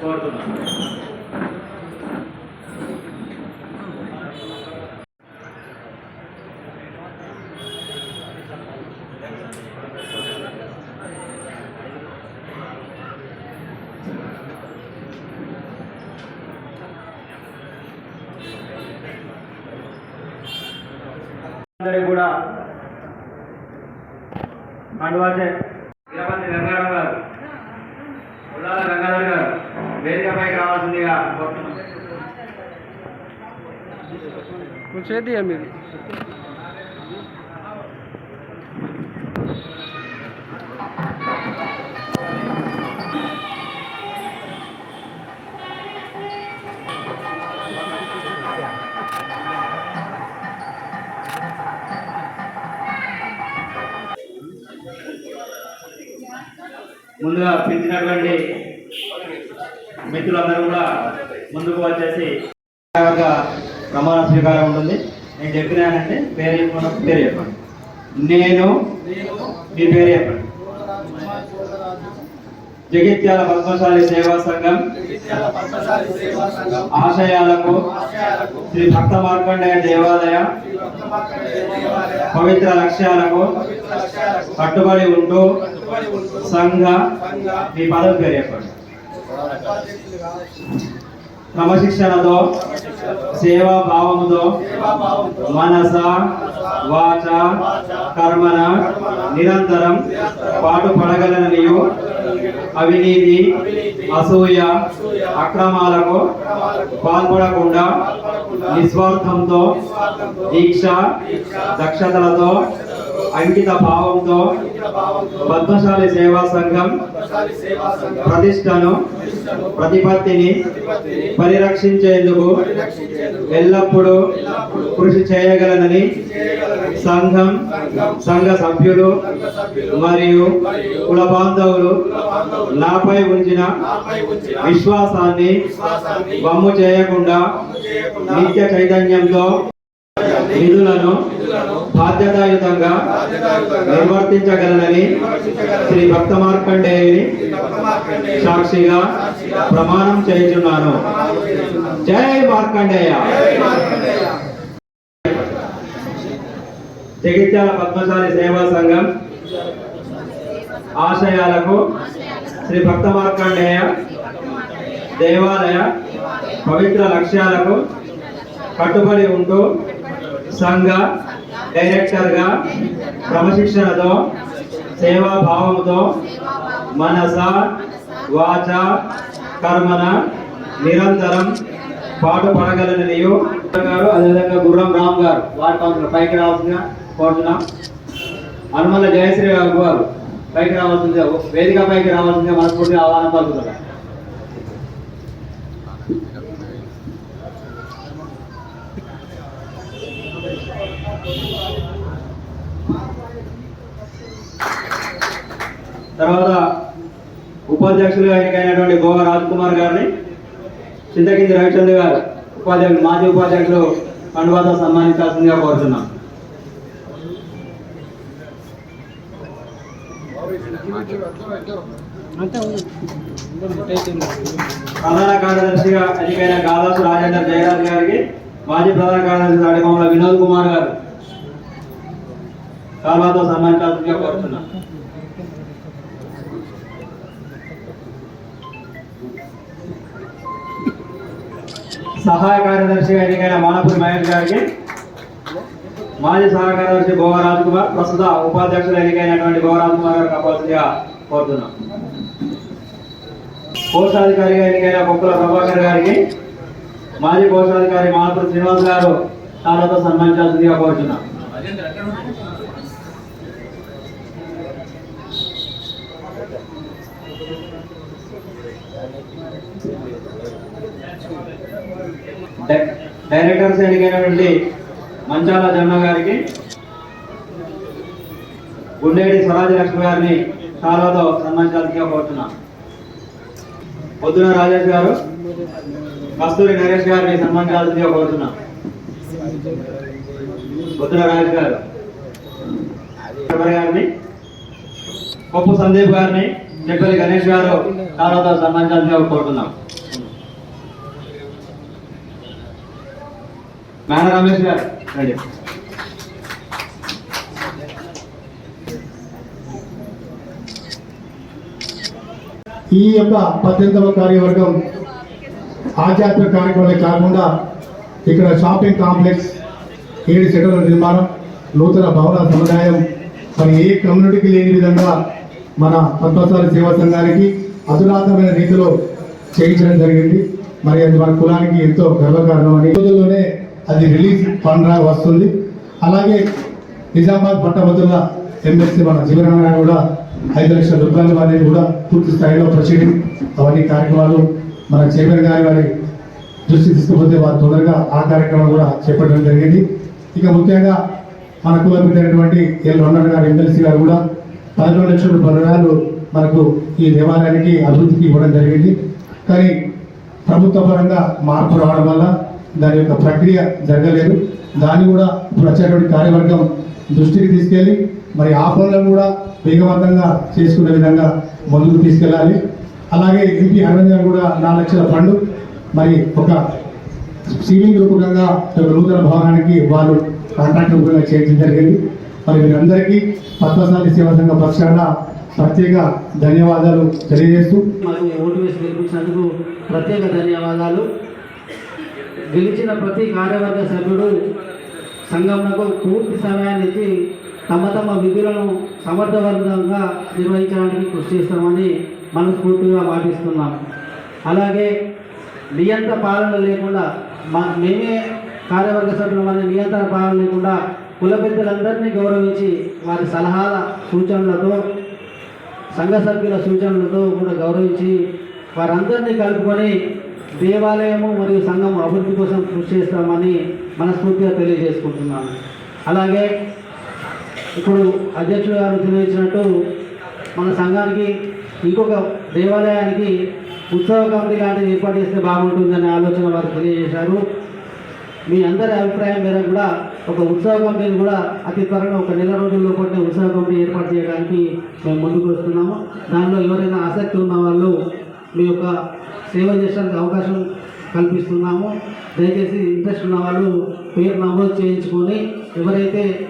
కోరుతున్నాను అందరికీ కూడా కండువాచే వీరపతి గంగారావు గారు ఉల్లాల గంగాధర్ గారు వేదికపైకి రావాల్సిందిగా కోరుతున్నాం కొంచెం చేద్దాం మీది ముందుగా పిలిచినటువంటి మిత్రులందరూ కూడా ముందుకు వచ్చేసి ఒక ప్రమాణ స్వీకారం ఉంటుంది. నేను చెప్పినానంటే పేరు చెప్పండి పేరు చెప్పండి. నేను మీ పేరు చెప్పండి. జగిత్యాల పద్మశాలి సేవా సంఘం ఆశయాలకు శ్రీ భక్త మార్కండేయ దేవాలయ పవిత్ర లక్ష్యాలకు కట్టుబడి ఉంటూ సంఘ మీ పదవి పేరు చెప్పండి. క్రమశిక్షణతో సేవా భావముతో మనస వాచ కర్మన నిరంతరం పాటు పడగలననియు అవినీతి అసూయ అక్రమాలకు పాల్పడకుండా నిస్వార్థంతో దీక్ష దక్షతలతో అంకిత భావంతో పద్మశాలి సేవా సంఘం ప్రతిష్టను ప్రతిపత్తిని పరిరక్షించేందుకు ఎల్లప్పుడూ కృషి చేయగలనని సంఘం సంఘ సభ్యులు మరియు కుల బాంధవులు నాపై ఉంచిన విశ్వాసాన్ని వమ్ము చేయకుండా నిత్య చైతన్యంతో విధులను బాధ్యతాయుతంగా నిర్వర్తించగలనని శ్రీ భక్త మార్కండేయుని సాక్షిగా ప్రమాణం చేయుచున్నాను. జై మార్కండేయ. జగిత్యాల పద్మశాలి సేవా సంఘం ఆశయాలకు శ్రీ భక్త మార్కండేయ దేవాలయ పవిత్ర లక్ష్యాలకు కట్టుబడి ఉంటూ సంఘ డైరెక్టర్గా క్రమశిక్షణతో సేవా భావంతో మనస వాచ కర్మన నిరంతరం పాటు పడగలననియు గారు అదేవిధంగా గుర్రం రామ్ గారు వారి కౌన్సిలర్ పైకి రావాల్సిన కోరుతున్నాం. హనుమల జయశ్రీ గారు పైకి రావాల్సిందే వేదిక పైకి రావాల్సిందే మనస్ఫూర్తిగా ఆహ్వానం పలుకుతున్నారు తర్వాత ఉపాధ్యక్షులుగా ఎన్నికైనటువంటి గోవ రాజ్ కుమార్ గారిని చింతకింది రవిచంద్ర గారు ఉపాధ్యక్షులు మాజీ ఉపాధ్యక్షులు కండువాతో సన్మానించాల్సిందిగా కోరుతున్నాం. ప్రధాన కార్యదర్శిగా ఎన్నికైన గాదాసు రాజేందర్ జయరాజ్ గారికి మాజీ ప్రధాన కార్యదర్శి అడిగమల వినోద్ కుమార్ గారు కాల్వాతో సన్మానించాల్సిందిగా కోరుతున్నా. సహాయ కార్యదర్శిగా ఎన్నికైన మానపూరి మహేష్ గారికి మాజీ సహాయ కార్యదర్శి గోవా కుమార్ ప్రస్తుత ఉపాధ్యక్షులు ఎన్నికైనటువంటి గోవా కుమార్ గారు కావాల్సిందిగా కోరుతున్నాం. కోశాధికారిగా ఎన్నికైన బొక్కుల ప్రభాకర్ గారికి మాజీ కోశాధికారి మానపూరి శ్రీనివాస్ గారు తాళతో సన్మానించాల్సిందిగా కోరుతున్నాం డైరెక్టర్స్ ఎన్నికైనటువంటి మంచాల జమ్మ గారికి గుండేటి స్వరాజ లక్ష్మి గారిని సార్వతో సన్మానించాల్సిగా కోరుతున్నాం. పొద్దున రాజేష్ గారు కస్తూరి నరేష్ గారిని సన్మానించాల్సిందిగా కోరుతున్నాం. పొద్దున రాజేష్ గారు గారిని కొప్పు సందీప్ గారిని చెప్పలి గణేష్ గారు తర్వాత సన్మానించాల్సిందిగా కోరుతున్నాం. మేన రమేష్ గారు రండి. ఈ యొక్క పద్దెనిమిదవ కార్యవర్గం ఆధ్యాత్మిక కార్యక్రమాలే కాకుండా ఇక్కడ షాపింగ్ కాంప్లెక్స్ ఏడు సెటర్ల నిర్మాణం నూతన భవన సముదాయం మరి ఏ కమ్యూనిటీకి లేని విధంగా మన పద్మసారి సేవా సంఘానికి అధునాతమైన రీతిలో చేయించడం జరిగింది. మరి అది మన కులానికి ఎంతో గర్వకారణం అని. రోజుల్లోనే అది రిలీజ్ ఫండ్ వస్తుంది. అలాగే నిజామాబాద్ పట్టభద్రుల ఎమ్మెల్సీ మన జీవనారాయణ కూడా ఐదు లక్షల రూపాయలు అనేది కూడా పూర్తి స్థాయిలో ప్రొసీడింగ్ అవన్నీ కార్యక్రమాలు మన చైర్మన్ గారి వారి దృష్టి తీసుకుపోతే వారు తొందరగా ఆ కార్యక్రమం కూడా చేపట్టడం జరిగింది. ఇక ముఖ్యంగా మన కులమైనటువంటి ఎల్ రమణ గారు ఎమ్మెల్సీ గారు కూడా పదకొండు లక్షల రూపాయలు మనకు ఈ దేవాలయానికి అభివృద్ధికి ఇవ్వడం జరిగింది. కానీ ప్రభుత్వ పరంగా మార్పు రావడం వల్ల దాని యొక్క ప్రక్రియ జరగలేదు. దాన్ని కూడా ఇప్పుడు వచ్చేటువంటి కార్యవర్గం దృష్టికి తీసుకెళ్ళి మరి ఆ పనులను కూడా వేగవంతంగా చేసుకునే విధంగా ముందుకు తీసుకెళ్ళాలి. అలాగే ఎంపీ అరవింద్ గారు కూడా నాలుగు లక్షల ఫండ్ మరి ఒక సీలింగ్ రూపకంగా నూతన భవనానికి వాళ్ళు కాంట్రాక్ట్ రూపంగా చేయడం జరిగింది. మరి మీరందరికీ పద్మశాలి సేవా సంఘ పక్షాన ప్రత్యేక ధన్యవాదాలు తెలియజేస్తూ మాకు ఓటు వేసి గెలిపించినందుకు ప్రత్యేక ధన్యవాదాలు. గెలిచిన ప్రతి కార్యవర్గ సభ్యుడు సంఘంలో పూర్తి సమయాన్ని తమ తమ విధులను సమర్థవంతంగా నిర్వహించడానికి కృషి చేస్తామని మనస్ఫూర్తిగా పాటిస్తున్నాం అలాగే నియంత్ర పాలన లేకుండా మా మేమే కార్యవర్గ సభ్యులు మన నియంత్రణ పాలన లేకుండా కుల పెద్దలందరినీ గౌరవించి వారి సలహాల సూచనలతో సంఘ సభ్యుల సూచనలతో కూడా గౌరవించి వారందరినీ కలుపుకొని దేవాలయము మరియు సంఘం అభివృద్ధి కోసం కృషి చేస్తామని మనస్ఫూర్తిగా తెలియజేసుకుంటున్నాను. అలాగే ఇప్పుడు అధ్యక్షుడు గారు తెలియజేసినట్టు మన సంఘానికి ఇంకొక దేవాలయానికి ఉత్సవ కమిటీ లాంటిది ఏర్పాటు చేస్తే బాగుంటుందనే ఆలోచన వారు తెలియజేశారు. మీ అందరి అభిప్రాయం మేరకు కూడా ఒక ఉత్సవ కమిటీని కూడా అతి త్వరగా ఒక నెల రోజుల్లో పట్టిన ఉత్సవ కమిటీ ఏర్పాటు చేయడానికి మేము ముందుకు వస్తున్నాము. దానిలో ఎవరైనా ఆసక్తి ఉన్న వాళ్ళు మీ యొక్క సేవ చేయడానికి అవకాశం కల్పిస్తున్నాము. దయచేసి ఇంట్రెస్ట్ ఉన్న వాళ్ళు పేరు నమోదు చేయించుకొని ఎవరైతే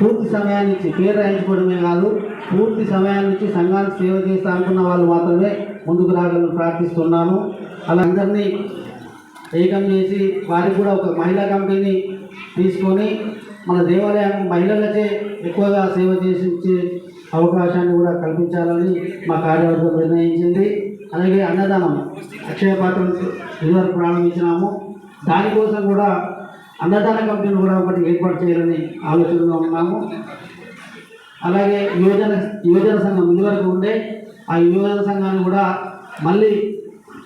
పూర్తి సమయాన్ని పేరు రాయించుకోవడమే కాదు పూర్తి సమయాన్ని సంఘానికి సేవ చేస్తా అనుకున్న వాళ్ళు మాత్రమే ముందుకు రాగలను ప్రార్థిస్తున్నాను అలా అందరినీ ఏకం చేసి వారికి కూడా ఒక మహిళా కమిటీని తీసుకొని మన దేవాలయానికి మహిళలచే ఎక్కువగా సేవ చేసి అవకాశాన్ని కూడా కల్పించాలని మా కార్యవర్గం నిర్ణయించింది. అలాగే అన్నదానం అక్షయ పాత్ర ఇదివరకు ప్రారంభించినాము. దానికోసం కూడా అన్నదాన కమిటీని కూడా ఒకటి ఏర్పాటు చేయాలని ఆలోచనలో ఉన్నాము. అలాగే యువజన యువజన సంఘం ఇదివరకు ఉండే ఆ యువజన సంఘాన్ని కూడా మళ్ళీ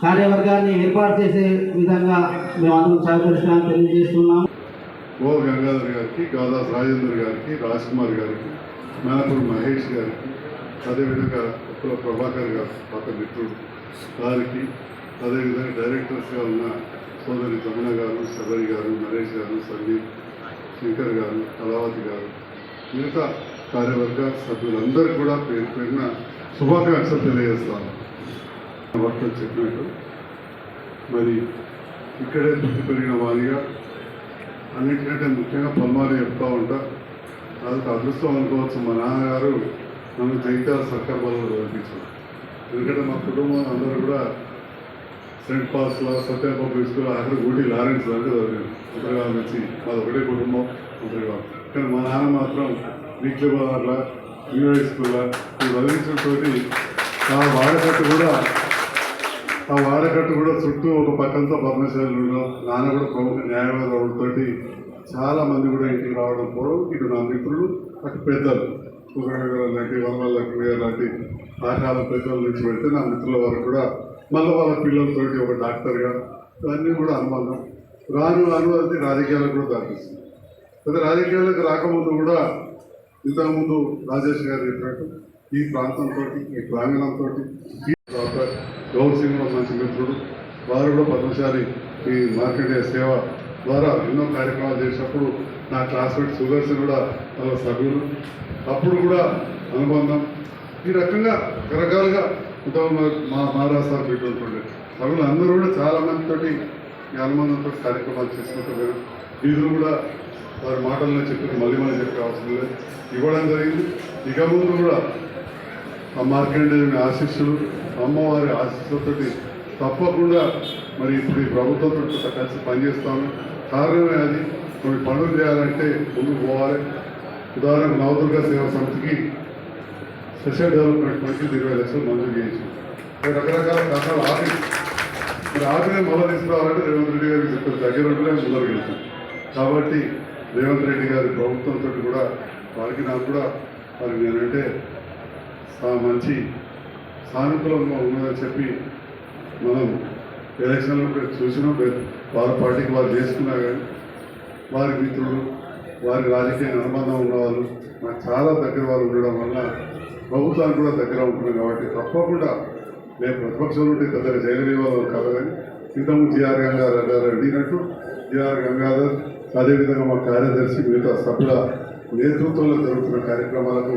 కార్యవర్గాన్ని ఏర్పాటు చేసే విధంగా మేము అందరం సహకరిస్తామని తెలియజేస్తున్నాము. ఓ గంగాధర్ గారికి గాదా రాజేందర్ గారికి రాజ్ కుమార్ గారికి మేనపూర్ మహేష్ గారికి అదేవిధంగా ఉప్పుల ప్రభాకర్ గారు పాత మిత్రుడు. గారికి అదేవిధంగా డైరెక్టర్స్గా ఉన్న సోదరి రమణ గారు శబరి గారు నరేష్ గారు సందీప్ శంకర్ గారు కళావతి గారు మిగతా కార్యవర్గ సభ్యులందరూ కూడా పేరు పేరున శుభాకాంక్షలు తెలియజేస్తాను. భక్తులు చెప్పినట్టు మరి ఇక్కడే పుట్టి పెరిగిన వారిగా అన్నిటికంటే ముఖ్యంగా పల్మారి చెప్తా ఉంటా. అదొక అదృష్టం అనుకోవచ్చు మా నాన్నగారు నన్ను జైత్యాల సర్కార్ బలలో చదివించారు ఎందుకంటే మా కుటుంబం అందరూ కూడా సెంట్ పాల్స్లో సత్యం పబ్లిక్ స్కూల్ అక్కడ ఊటీ లారెన్స్ దాకా చదివాను ఉత్తరగా నుంచి మాది ఒకటే కుటుంబం ఉత్తరగా కానీ మా నాన్న మాత్రం వీక్లీ బజార్లో యూనివర్సిటీ స్కూల్లో ఈ చదివించడంతో ఆ వాడకట్టు కూడా ఆ వాడకట్టు కూడా చుట్టూ ఒక పక్కంతా పద్మశాలు ఉండడం నాన్న కూడా ప్రముఖ న్యాయవాది చాలా మంది కూడా ఇంటికి రావడం పోవడం ఇటు నా మిత్రులు అటు పెద్దలు. సూర్యనగర్ లాంటి వనవల లాంటి ఆ కాలం పెద్దల నుంచి పెడితే నా మిత్రుల వారు కూడా మళ్ళీ వాళ్ళ పిల్లలతోటి ఒక డాక్టర్గా ఇవన్నీ కూడా అనుబంధం. రాను రాను అది రాజకీయాలకు కూడా దాటిస్తుంది అయితే రాజకీయాలకు రాకముందు కూడా ఇంతకుముందు రాజేష్ గారు చెప్పినట్టు ఈ ప్రాంతంతో ఈ ప్రాంగణంతో డాక్టర్ గౌర్ సింగ్ మంచి మిత్రుడు వారు కూడా పద్మశాలి ఈ మార్కెట్ సేవ ద్వారా ఎన్నో కార్యక్రమాలు చేసినప్పుడు నా క్లాస్మేట్ సుదర్శన్ కూడా వాళ్ళ సభ్యులు. అప్పుడు కూడా అనుబంధం. ఈ రకంగా రకరకాలుగా మా- మా మహారాష్ట్ర పెట్టుకుంటుండే అందరూ కూడా చాలా మందితోటి అనుమానంతో కార్యక్రమాలు చేసుకుంటున్నారు వీధులు కూడా వారి మాటల్లో చెప్పి మళ్ళీ మళ్ళీ చెప్పే అవసరం లేదు. ఇవ్వడం జరిగింది. ఇక ముందు కూడా ఆ మార్కండేయుని ఆశీస్సులు అమ్మవారి ఆశీస్సులతోటి తప్పకుండా మరి ఇప్పుడు ఈ ప్రభుత్వంతో కలిసి పనిచేస్తాము. కారణమే అది. కొన్ని పనులు చేయాలంటే ముందుకు పోవాలి. ఉదాహరణకు నవదుర్గ సేవా సమితికి స్పెషల్ డెవలప్మెంట్ ఫండ్కి ఇరవై లక్షలు మంజూరు చేసి రకరకాల కారణాలు ఆపి మరి ఆపిన మళ్ళీ తీసుకురావాలంటే రేవంత్ రెడ్డి గారికి చెప్పారు దగ్గర ఉంటేనే ముందరకు కాబట్టి రేవంత్ రెడ్డి గారి ప్రభుత్వంతో కూడా వారికి నాకు కూడా మరి నేనంటే మంచి సానుకూలంగా ఉన్నదని చెప్పి మనం ఎలక్షన్లో కూడా చూసినాం వారి పార్టీకి వారు చేసుకున్నా కానీ వారి మిత్రులు వారి రాజకీయ అనుబంధం ఉన్నవాళ్ళు నాకు చాలా దగ్గర వాళ్ళు ఉండడం వల్ల ప్రభుత్వానికి కూడా దగ్గర ఉంటున్నాం కాబట్టి తప్పకుండా నేను ప్రతిపక్షం ఉంటే దగ్గర జయలలివాళ్ళు కాదు కానీ ఇంతకుముందు జిఆర్ గంగాధర్ గారు అడిగినట్టు జిఆర్ గంగాధర్ అదేవిధంగా మా కార్యదర్శి మిగతా సభ్యుల నేతృత్వంలో జరుగుతున్న కార్యక్రమాలకు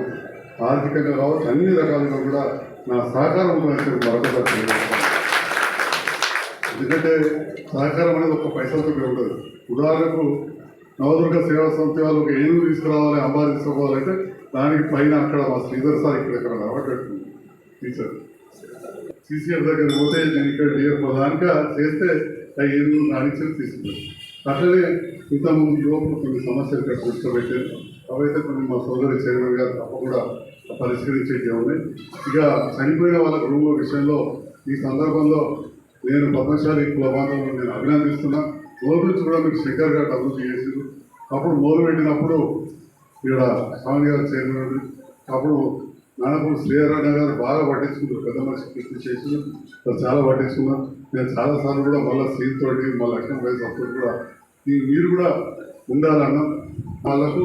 ఆర్థికంగా కావచ్చు అన్ని రకాలుగా కూడా నా సహకారం ఉంటుందని మరొకసారి ఎందుకంటే సహకారం అనేది ఒక పైసలతో ఉండదు. ఉదాహరణకు నవదుర్గ సేవా సంస్థ వాళ్ళు ఒక ఏనుగు తీసుకురావాలి అంబారి దానికి పైన అక్కడ మా శ్రీధర్ సార్ ఇక్కడ ఇక్కడ రావట్లేదు. టీచర్. సీసీఆర్ దగ్గర పోతే నేను ఇక్కడ డిఎఫ్ దానిక చేస్తే ఆ ఏనుగు తీసుకున్నాను. అట్లనే ఇంతకుముందు యువకులు కొన్ని సమస్యలు ఇక్కడ కూర్చోబెట్టారు అవైతే కొన్ని మా సోదరి చైర్మన్ గారు తప్పకుండా పరిష్కరించేవి ఉన్నాయి ఇక చనిపోయిన వాళ్ళ కుటుంబ విషయంలో ఈ సందర్భంలో నేను పద్మశాలి కుల నేను అభినందిస్తున్నా. మూల నుంచి కూడా మీకు శంకర్ గారు అభివృద్ధి చేసారు అప్పుడు మోరు పెట్టినప్పుడు ఇక్కడ స్వామి గారు చైర్మన్ అప్పుడు నానపూడి శ్రీహరణ గారు బాగా పట్టించుకుంటారు పెద్ద మనిషి కృషి చేసి. వాళ్ళు చాలా పట్టించుకున్నారు నేను చాలాసార్లు కూడా మళ్ళీ సీన్ మా లక్ష్మణ్ వయసు అప్పుడు కూడా. ఈ మీరు కూడా ఉండాలన్నా వాళ్ళకు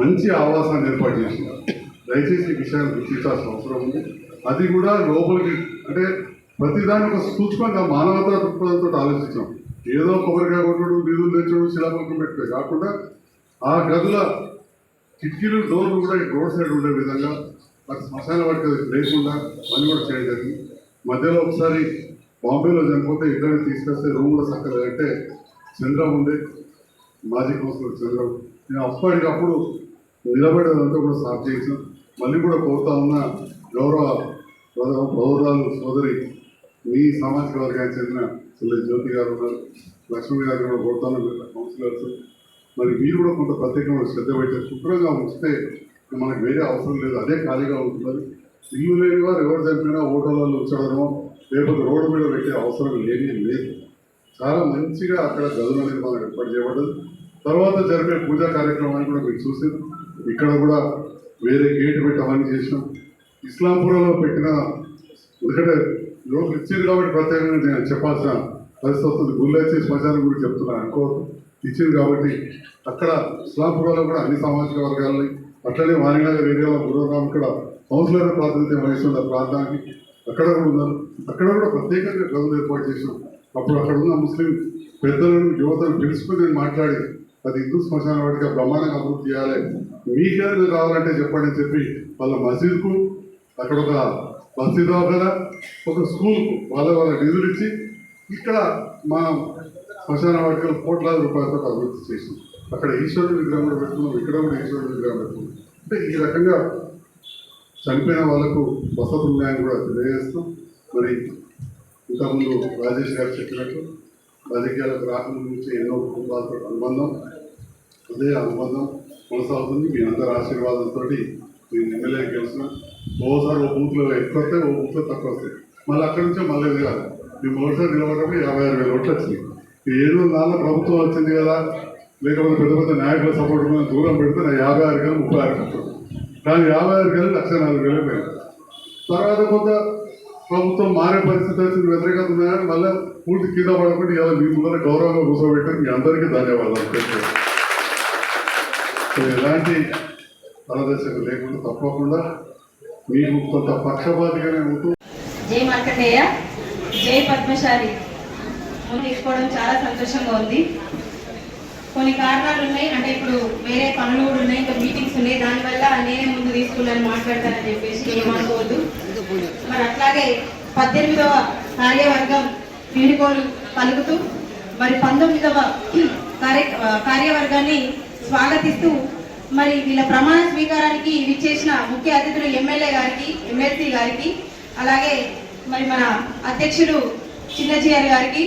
మంచి ఆవాసాన్ని ఏర్పాటు చేసినారు దయచేసి ఈ విషయాన్ని గుర్తించాల్సిన అవసరం ఉంది. అది కూడా లోపలికి అంటే ప్రతిదాని ఒక సూక్ష్మంగా మానవతా దృక్పథంతో ఆలోచించాం. ఏదో కొబ్బరికాయ కొట్టడం నిధులు తెచ్చడం శిలాపంకం పెట్టుకో కాకుండా ఆ గదుల కిటికీలు డోర్లు కూడా రోడ్ సైడ్ ఉండే విధంగా మరి శ్మశాన వాటికి లేకుండా పని కూడా చేయడం జరిగింది. మధ్యలో ఒకసారి బాంబేలో చనిపోతే ఇద్దరిని తీసుకొస్తే రూమ్ కూడా చక్కగా అంటే చంద్రం ఉండే మాజీ కౌన్సిలర్ చంద్రం. నేను అప్పటికప్పుడు నిలబడేదంతా కూడా సాఫ్ చేసాం మళ్ళీ కూడా కోరుతా ఉన్న గౌరవ గౌరవ పౌరాలు సోదరి మీ సామాజిక వర్గానికి చెందిన జ్యోతి గారు ఉన్నారు. లక్ష్మీ గారు కూడా కోరుతాను కౌన్సిలర్స్. మరి మీరు కూడా కొంత ప్రత్యేకమైన శ్రద్ధ పెట్టే శుభ్రంగా ఉంచితే మనకు వేరే అవసరం లేదు. అదే ఖాళీగా ఉంటుంది ఇల్లు లేని వారు ఎవరు చనిపోయినా హోటళ్ళలో ఉంచడమో లేకపోతే రోడ్డు మీద పెట్టే అవసరం లేని లేదు. చాలా మంచిగా అక్కడ గదుల నిర్మాణం ఏర్పాటు చేయబడ్డది. తర్వాత జరిపే పూజా కార్యక్రమాన్ని కూడా మీరు చూసి ఇక్కడ కూడా వేరే గేట్ పెట్టి చేసినాం. ఇస్లాంపురంలో పెట్టిన ఎందుకంటే యువకులు ఇచ్చింది కాబట్టి ప్రత్యేకంగా నేను చెప్పాల్సిన పరిస్థితి వస్తుంది. గుళ్ళు వచ్చి శ్మశానం గురించి చెప్తున్నాను అనుకోవద్దు. ఇచ్చింది కాబట్టి అక్కడ ఇస్లాంపురంలో కూడా అన్ని సామాజిక వర్గాలని అట్లనే వాణినగర్ ఏరియాలో గురురాం ఇక్కడ కౌన్సిలర్ ప్రాతినిధ్యం వహిస్తున్న ప్రాంతానికి అక్కడ కూడా ఉన్నారు. అక్కడ కూడా ప్రత్యేకంగా గదులు ఏర్పాటు చేసినాం అప్పుడు అక్కడ ఉన్న ముస్లిం పెద్దలను యువతను పిలుచుకుని నేను మాట్లాడి అది హిందూ శ్మశాన వాటిగా బ్రహ్మాండంగా అభివృద్ధి చేయాలి. మీకేది కావాలంటే చెప్పండి అని చెప్పి వాళ్ళ మసీద్కు అక్కడ ఒక మసీద్ ఒక స్కూల్కు వాళ్ళ వాళ్ళ నిధులు ఇచ్చి ఇక్కడ మనం శ్మశాన వాటికలు కోట్లాది రూపాయలతో అభివృద్ధి చేసింది. అక్కడ ఈశ్వరుడు విగ్రహం పెట్టుకున్నాం ఇక్కడ కూడా ఈశ్వరుడు విగ్రహం పెట్టుకున్నాం. అంటే ఈ రకంగా చనిపోయిన వాళ్ళకు వసతులు ఉన్నాయని కూడా తెలియజేస్తాం మరి ఇంతకుముందు రాజేష్ గారు చెప్పినట్టు రాజకీయాలకు రాకముందు నుంచి ఎన్నో కుటుంబాలతో అనుబంధం అదే అనుబంధం కొనసాగుతుంది. మీ అందరి ఆశీర్వాదంతో నేను ఎమ్మెల్యే గెలిచిన. ఓసారి ఓ బూత్లో ఎక్కువ వస్తాయి ఓ బూత్లో తక్కువ వస్తాయి. మళ్ళీ అక్కడి నుంచే మళ్ళీ ఎదగాలి మేము మొదటిసారి నిలబడటప్పుడు యాభై ఆరు వేల ఓట్లు వచ్చినాయి. ఏదో ఏడు నాలుగు ప్రభుత్వం వచ్చింది కదా. లేకపోతే పెద్ద పెద్ద నాయకుల సపోర్ట్ మీద దూరం పెడితే నా యాభై ఆరు వేలు ముప్పై ఆరు వస్తుంది. కానీ యాభై ఆరు వేలు లక్ష నాలుగు వేలు పోయింది. తర్వాత కొంత ప్రభుత్వం మారే పరిస్థితి వచ్చింది వ్యతిరేకత ఉన్నాయని మళ్ళీ పూర్తి కింద పడకుండా ఇలా మీ ముందర గౌరవంగా కూర్చోబెట్టారు. మీ అందరికీ ధన్యవాదాలు. ఎలాంటి పారదర్శకత లేకుండా తప్పకుండా మీకు కొంత పక్షపాతిగానే ఉంటూ జై మార్కండేయ జై పద్మశాలి. తీసుకోవడం చాలా సంతోషంగా ఉంది. కొన్ని కారణాలు ఉన్నాయి. అంటే ఇప్పుడు వేరే పనులు కూడా ఉన్నాయి. ఇంకా మీటింగ్స్ ఉన్నాయి. దానివల్ల నేనే ముందు తీసుకున్నాను మాట్లాడతానని చెప్పేసి ఏమనుకోవద్దు మరి అట్లాగే పద్దెనిమిదవ కార్యవర్గం వీడుకోలు పలుకుతూ మరి పంతొమ్మిదవ కార్య కార్యవర్గాన్ని స్వాగతిస్తూ మరి వీళ్ళ ప్రమాణ స్వీకారానికి విచ్చేసిన ముఖ్య అతిథులు ఎమ్మెల్యే గారికి ఎమ్మెల్సీ గారికి అలాగే మరి మన అధ్యక్షులు చిన్నజీఆర్ గారికి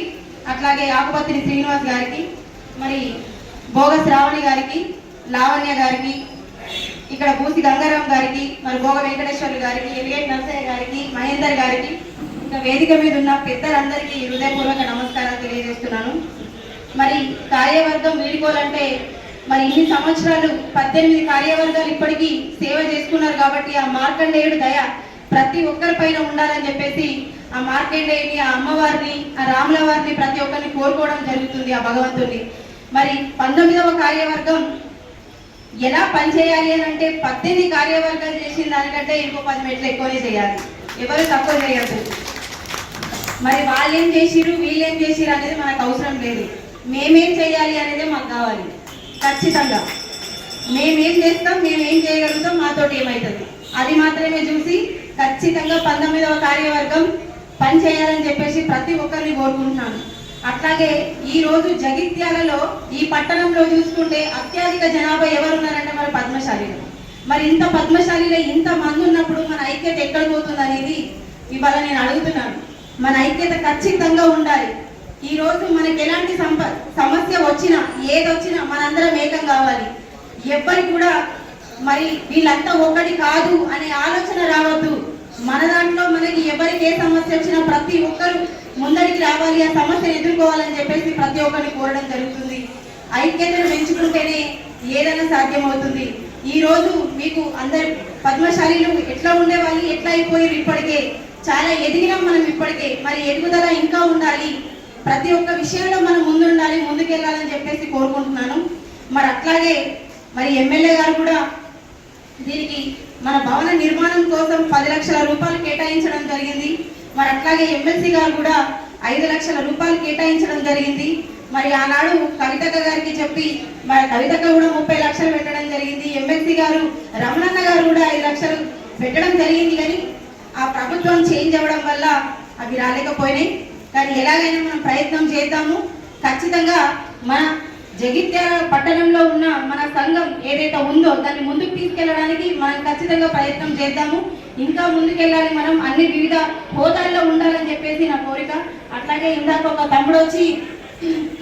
అట్లాగే ఆకుపత్రి శ్రీనివాస్ గారికి మరి భోగ శ్రావణి గారికి లావణ్య గారికి ఇక్కడ బూసి గంగారాం గారికి మరి భోగ వెంకటేశ్వర్లు గారికి ఎలిగేట్ నరసయ్య గారికి మహేందర్ గారికి ఇంకా వేదిక మీద ఉన్న పెద్దలందరికీ హృదయపూర్వక నమస్కారాలు తెలియజేస్తున్నాను. మరి కార్యవర్గం వీడుకోవాలంటే మరి ఇన్ని సంవత్సరాలు పద్దెనిమిది కార్యవర్గాలు ఇప్పటికీ సేవ చేసుకున్నారు కాబట్టి ఆ మార్కండేయుడు దయ ప్రతి ఒక్కరి పైన ఉండాలని చెప్పేసి ఆ మార్కండేయుని ఆ అమ్మవారిని ఆ రాముల వారిని ప్రతి ఒక్కరిని కోరుకోవడం జరుగుతుంది ఆ భగవంతుని మరి పంతొమ్మిదవ కార్యవర్గం ఎలా పనిచేయాలి అని అంటే పద్దెనిమిది కార్యవర్గాలు చేసిన దానికంటే ఇంకో పది మెట్లు ఎక్కువనే చేయాలి. ఎవరు తక్కువ చేయద్దు. మరి వాళ్ళు ఏం చేసిరు వీళ్ళు ఏం చేసిరు అనేది మనకు అవసరం లేదు. మేమేం చేయాలి అనేది మాకు కావాలి. ఖచ్చితంగా. మేమేం చేస్తాం మేమేం చేయగలుగుతాం మాతోటి ఏమవుతుంది అది మాత్రమే చూసి ఖచ్చితంగా పంతొమ్మిదవ కార్యవర్గం పని చేయాలని చెప్పేసి ప్రతి ఒక్కరిని కోరుకుంటున్నాను. అట్లాగే ఈ రోజు జగిత్యాలలో ఈ పట్టణంలో చూసుకుంటే అత్యధిక జనాభా ఎవరున్నారంటే మరి పద్మశాలిలో. మరి ఇంత పద్మశాలిలో ఇంత మంది ఉన్నప్పుడు మన ఐక్యత ఎక్కడ పోతుంది అనేది ఇవాళ నేను అడుగుతున్నాను. మన ఐక్యత ఖచ్చితంగా ఉండాలి. ఈ రోజు మనకి ఎలాంటి సంప సమస్య వచ్చినా ఏదొచ్చినా మనందరం ఏకం కావాలి. ఎవ్వరికి కూడా మరి వీళ్ళంతా ఒకటి కాదు అనే ఆలోచన రావద్దు. మన దాంట్లో మనకి ఎవరికి ఏ సమస్య వచ్చినా ప్రతి ఒక్కరు ముందడికి రావాలి ఆ సమస్యను ఎదుర్కోవాలని చెప్పేసి ప్రతి ఒక్కరిని కోరడం జరుగుతుంది. ఐక్యతను పెంచుకుంటేనే ఏదైనా సాధ్యమవుతుంది. ఈ రోజు మీకు అందరు పద్మశాలీలు ఎట్లా ఉండేవాళ్ళు ఎట్లా అయిపోయారు ఇప్పటికే? చాలా ఎదిగినాం మనం ఇప్పటికే. మరి ఎదుగుదల ఇంకా ఉండాలి. ప్రతి ఒక్క విషయంలో మనం ముందుండాలి ముందుకెళ్ళాలని చెప్పేసి కోరుకుంటున్నాను. మరి అట్లాగే మరి ఎమ్మెల్యే గారు కూడా దీనికి మన భవన నిర్మాణం కోసం పది లక్షల రూపాయలు కేటాయించడం జరిగింది. మరి అట్లాగే ఎమ్మెల్సీ గారు కూడా ఐదు లక్షల రూపాయలు కేటాయించడం జరిగింది. మరి ఆనాడు కవితక్క గారికి చెప్పి మరి కవితక్క కూడా ముప్పై లక్షలు పెట్టడం జరిగింది. ఎమ్మెల్సీ గారు రమణన్న గారు కూడా ఐదు లక్షలు పెట్టడం జరిగింది కానీ ఆ ప్రభుత్వం చేంజ్ అవ్వడం వల్ల అవి రాలేకపోయినాయి. కానీ ఎలాగైనా మనం ప్రయత్నం చేద్దాము. ఖచ్చితంగా మన జగిత్యాల పట్టణంలో ఉన్న మన సంఘం ఏదైతే ఉందో దాన్ని ముందుకు తీసుకెళ్ళడానికి మనం ఖచ్చితంగా ప్రయత్నం చేద్దాము. ఇంకా ముందుకెళ్ళాలి మనం. అన్ని వివిధ హోదాల్లో ఉండాలని చెప్పేసి నా కోరిక. అట్లాగే ఇందాక ఒక తమ్ముడు వచ్చి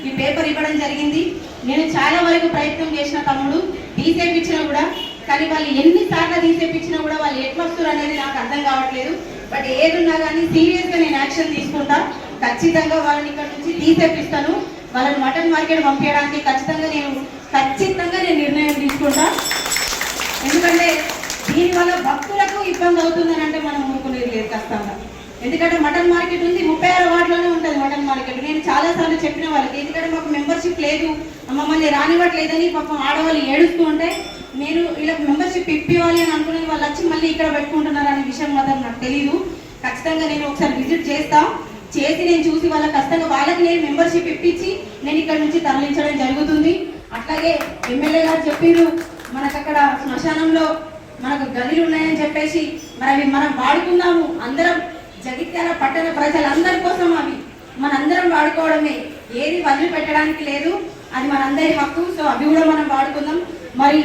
ఈ పేపర్ ఇవ్వడం జరిగింది. నేను చాలా వరకు ప్రయత్నం చేసిన తమ్ముడు. తీసేపించినా కూడా కానీ వాళ్ళు ఎన్నిసార్లు తీసేపించినా కూడా వాళ్ళు ఎట్లా వస్తారు అనేది నాకు అర్థం కావట్లేదు. బట్ ఏదున్నా కానీ సీరియస్గా నేను యాక్షన్ తీసుకుంటా. ఖచ్చితంగా వాళ్ళని ఇక్కడ నుంచి తీసేపిస్తాను వాళ్ళని మటన్ మార్కెట్ పంపించడానికి ఖచ్చితంగా నేను ఖచ్చితంగా నేను నిర్ణయం తీసుకుంటా. ఎందుకంటే దీనివల్ల భక్తులకు ఇబ్బంది అవుతుందని అంటే మనం ఊరుకునేది లేదు ఖచ్చితంగా. ఎందుకంటే మటన్ మార్కెట్ ఉంది ముప్పై ఆరు వార్డులోనే ఉంటుంది మటన్ మార్కెట్. నేను చాలాసార్లు చెప్పిన వాళ్ళకి ఎందుకంటే మాకు మెంబర్షిప్ లేదు మమ్మల్ని రానివ్వట్లేదని పాపం ఆడవాళ్ళు ఏడుస్తూ ఉంటే నేను వీళ్ళకి మెంబర్షిప్ ఇప్పివ్వాలి అని అనుకునే వాళ్ళు వచ్చి మళ్ళీ ఇక్కడ పెట్టుకుంటున్నారు అనే విషయం మాత్రం నాకు తెలియదు ఖచ్చితంగా నేను ఒకసారి విజిట్ చేస్తాను చేసి నేను చూసి వాళ్ళ కష్టంగా వాళ్ళకి నేను మెంబర్షిప్ ఇప్పించి నేను ఇక్కడ నుంచి తరలించడం జరుగుతుంది. అట్లాగే ఎమ్మెల్యే గారు చెప్పారు మనకు అక్కడ శ్మశానంలో మనకు గదిలు ఉన్నాయని చెప్పేసి మరి అవి మనం వాడుకుందాము. అందరం జగిత్యాల పట్టణ ప్రజలందరి కోసం అవి మనందరం వాడుకోవడమే. ఏది వదిలిపెట్టడానికి లేదు అది మనందరి హక్కు సో అవి కూడా మనం వాడుకుందాం. మరి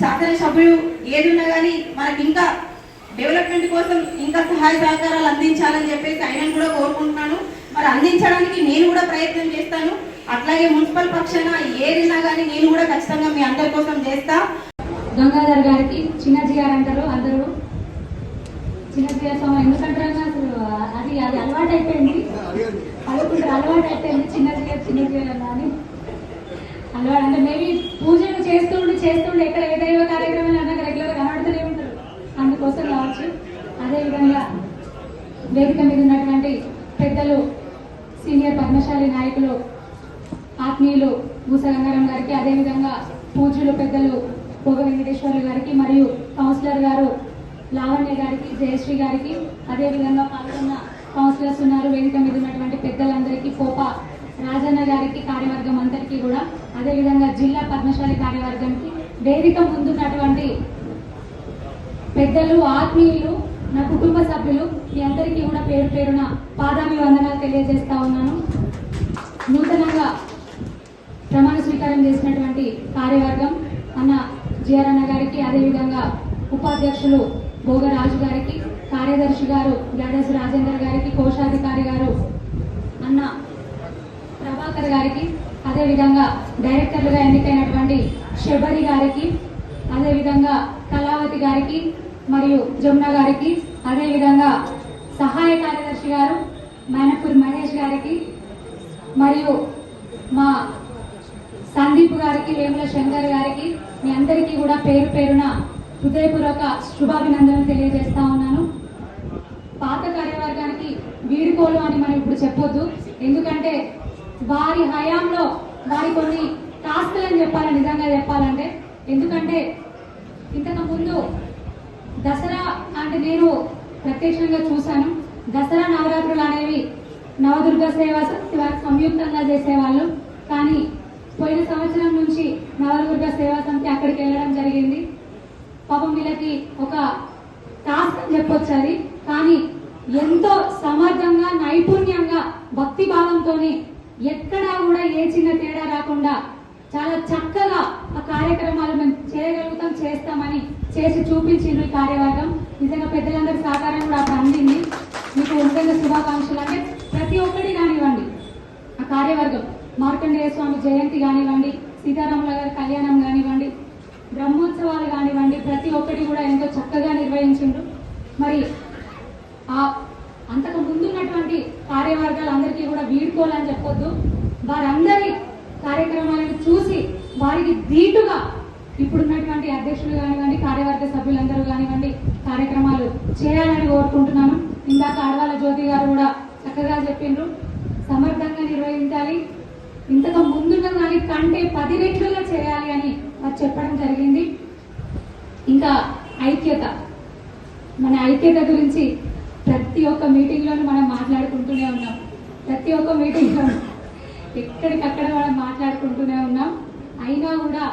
శాసనసభ్యులు ఏది ఉన్నా కానీ మనకి ఇంకా డెవలప్మెంట్ కోసం ఇంకా సహాయ సహకారాలు అందించాలని చెప్పేసి ఆయన కూడా కోరుకుంటున్నాను. మరి అందించడానికి నేను కూడా ప్రయత్నం చేస్తాను. అట్లాగే మున్సిపల్ పక్షాన ఏదైనా కానీ నేను కూడా ఖచ్చితంగా మీ అందరి కోసం చేస్తా. గంగాధర్ గారికి చిన్నజీ గారు అంటారు అందరూ. చిన్నజీ గారు స్వామి ఎందుకంటారు అసలు? అది అది అలవాటు అయిపోయింది అనుకుంటారు అలవాటు అయిపోయింది చిన్నజీ గారు చిన్నజీ గారు అని. అలవాటు అంటే మేబీ పూజలు చేస్తుండి చేస్తుండే ఎక్కడ ఏ దైవ కార్యక్రమాలు అన్నాక కోసం కావచ్చు. అదేవిధంగా వేదిక మీద ఉన్నటువంటి పెద్దలు సీనియర్ పద్మశాలి నాయకులు ఆత్మీయులు భూసగంగారం గారికి అదేవిధంగా పూజ్యులు పెద్దలు భోగ వెంకటేశ్వర్లు గారికి మరియు కౌన్సిలర్ గారు లావణ్య గారికి జయశ్రీ గారికి అదేవిధంగా పాల్గొన్న కౌన్సిలర్స్ ఉన్నారు. వేదిక మీద ఉన్నటువంటి పెద్దలందరికీ కోప రాజన్న గారికి కార్యవర్గం అందరికీ కూడా. అదేవిధంగా జిల్లా పద్మశాలి కార్యవర్గానికి వేదిక ముందున్నటువంటి పెద్దలు ఆత్మీయులు నా కుటుంబ సభ్యులు మీ అందరికీ కూడా పేరు పేరున పాదామి వందనాలు తెలియజేస్తా ఉన్నాను. నూతనంగా ప్రమాణ స్వీకారం చేసినటువంటి కార్యవర్గం అన్న జిఆర్ అన్న గారికి అదేవిధంగా ఉపాధ్యక్షులు భోగరాజు గారికి కార్యదర్శి గారు గడస్ రాజేందర్ గారికి కోశాధికారి గారు అన్న ప్రభాకర్ గారికి అదేవిధంగా డైరెక్టర్లుగా ఎన్నికైనటువంటి శబరి గారికి అదేవిధంగా కళావతి గారికి మరియు జమున గారికి అదేవిధంగా సహాయ కార్యదర్శి గారు మైనపూర్ మహేష్ గారికి మరియు మా సందీప్ గారికి వేముల శంకర్ గారికి మీ అందరికీ కూడా పేరు పేరున హృదయపూర్వక శుభాభినందనలు తెలియజేస్తా ఉన్నాను. పాత కార్యవర్గానికి వీడుకోలు అని మనం ఇప్పుడు చెప్పొద్దు. ఎందుకంటే వారి హయాంలో వారి కొన్ని టాస్క్లను చెప్పాలి నిజంగా చెప్పాలంటే. ఎందుకంటే ఇంతకు ముందు దసరా అంటే నేను ప్రత్యక్షంగా చూశాను. దసరా నవరాత్రులు అనేవి నవదుర్గ సేవ సంయుక్తంగా చేసేవాళ్ళు. కానీ పోయిన సంవత్సరం నుంచి నవదుర్గ సేవా సమితి అక్కడికి వెళ్ళడం జరిగింది. పాపం వీళ్ళకి ఒక టాస్క్ అని చెప్పొచ్చు అది కానీ ఎంతో సమర్థంగా నైపుణ్యంగా భక్తి భావంతో ఎక్కడా కూడా ఏ చిన్న తేడా రాకుండా చాలా చక్కగా ఆ కార్యక్రమాలు మేము చేయగలుగుతాం చేస్తామని చేసి చూపించిండ్రు ఈ కార్యవర్గం. నిజంగా పెద్దలందరి సహకారం కూడా అందింది. మీకు నిజంగా శుభాకాంక్షలు అంటే ప్రతి ఒక్కటి కానివ్వండి. ఆ కార్యవర్గం మార్కండేయ స్వామి జయంతి కానివ్వండి సీతారాముల గారి కళ్యాణం కానివ్వండి బ్రహ్మోత్సవాలు కానివ్వండి ప్రతి ఒక్కటి కూడా ఎంతో చక్కగా నిర్వహించిండ్రు. మరి ఆ అంతకు ముందున్నటువంటి కార్యవర్గాలందరికీ కూడా వీడుకోవాలని చెప్పొద్దు. వారందరి వారికి ధీటుగా ఇప్పుడున్నటువంటి అధ్యక్షులు కానివ్వండి కార్యవర్గ సభ్యులందరూ కానివ్వండి కార్యక్రమాలు చేయాలని కోరుకుంటున్నాను. ఇందాక ఆడవాళ్ళ జ్యోతి గారు కూడా చక్కగా చెప్పిండ్రు. సమర్థంగా నిర్వహించాలి. ఇంతకు ముందున్న దాని కంటే పది రెట్లుగా చేయాలి అని వారు చెప్పడం జరిగింది. ఇంకా ఐక్యత. మన ఐక్యత గురించి ప్రతి ఒక్క మీటింగ్లోనూ మనం మాట్లాడుకుంటూనే ఉన్నాం. ప్రతి ఒక్క మీటింగ్లో ఎక్కడికక్కడ మనం మాట్లాడుకుంటూనే ఉన్నాం. అయినా కూడా